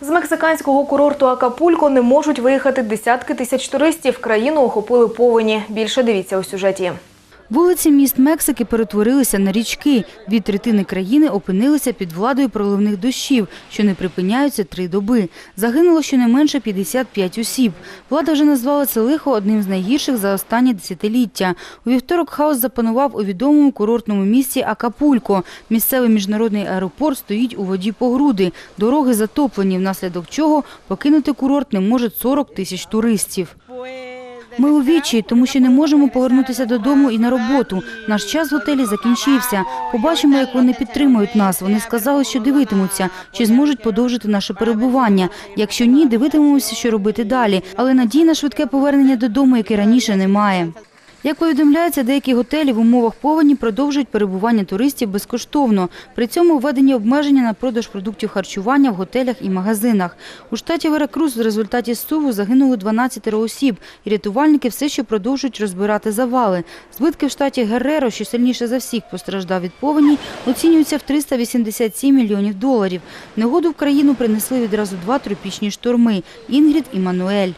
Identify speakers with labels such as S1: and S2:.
S1: З мексиканського курорту Акапулько не можуть виїхати десятки тисяч туристів. Країну охопили повені. Більше дивіться у сюжеті.
S2: Вулиці міст Мексики перетворилися на річки. Дві третини країни опинилися під владою проливних дощів, що не припиняються три доби. Загинуло щонайменше 55 осіб. Влада вже назвала це лихо одним з найгірших за останні десятиліття. У вівторок хаос запанував у відомому курортному місті Акапулько. Місцевий міжнародний аеропорт стоїть у воді по груди. Дороги затоплені, внаслідок чого покинути курорт не може 40 тисяч туристів. Ми у вічі, тому що не можемо повернутися додому і на роботу. Наш час в готелі закінчився. Побачимо, як вони підтримують нас. Вони сказали, що дивитимуться, чи зможуть подовжити наше перебування. Якщо ні, дивитимемося, що робити далі. Але надій на швидке повернення додому, яке раніше немає. Як повідомляється, деякі готелі в умовах повені продовжують перебування туристів безкоштовно. При цьому введені обмеження на продаж продуктів харчування в готелях і магазинах. У штаті Веракрус в результаті суву загинули 12 осіб, і рятувальники все ще продовжують розбирати завали. Збитки в штаті Герреро, що сильніше за всіх постраждав від повені, оцінюються в 387 мільйонів доларів. Негоду в країну принесли відразу два тропічні шторми – Інгрід і Мануель.